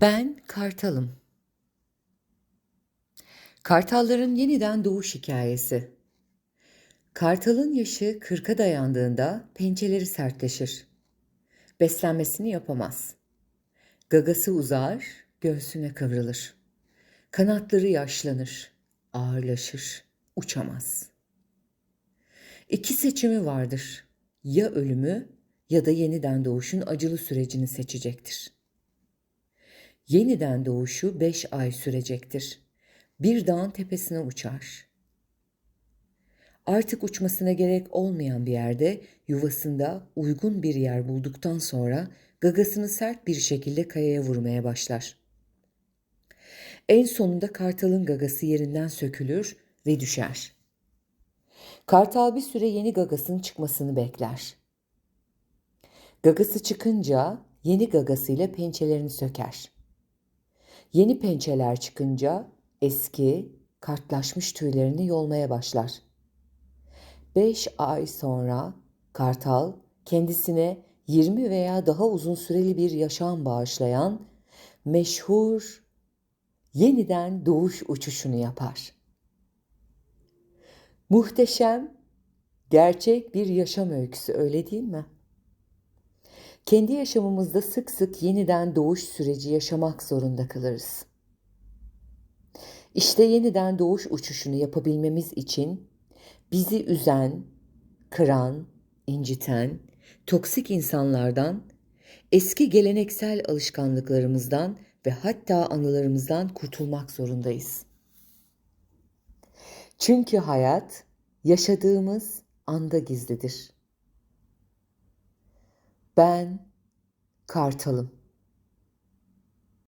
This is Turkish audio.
Ben Kartalım. Kartalların yeniden doğuş hikayesi. Kartalın yaşı kırka dayandığında pençeleri sertleşir. Beslenmesini yapamaz. Gagası uzar, göğsüne kıvrılır. Kanatları yaşlanır, ağırlaşır, uçamaz. İki seçimi vardır. Ya ölümü ya da yeniden doğuşun acılı sürecini seçecektir. Yeniden doğuşu beş ay sürecektir. Bir dağın tepesine uçar. Artık uçmasına gerek olmayan bir yerde yuvasında uygun bir yer bulduktan sonra gagasını sert bir şekilde kayaya vurmaya başlar. En sonunda kartalın gagası yerinden sökülür ve düşer. Kartal bir süre yeni gagasının çıkmasını bekler. Gagası çıkınca yeni gagasıyla pençelerini söker. Yeni pençeler çıkınca eski, kartlaşmış tüylerini yolmaya başlar. Beş ay sonra kartal kendisine 20 veya daha uzun süreli bir yaşam bağışlayan meşhur yeniden doğuş uçuşunu yapar. Muhteşem, gerçek bir yaşam öyküsü öyle değil mi? Kendi yaşamımızda sık sık yeniden doğuş süreci yaşamak zorunda kalırız. İşte yeniden doğuş uçuşunu yapabilmemiz için bizi üzen, kıran, inciten, toksik insanlardan, eski geleneksel alışkanlıklarımızdan ve hatta anılarımızdan kurtulmak zorundayız. Çünkü hayat yaşadığımız anda gizlidir. Ben Kartalım.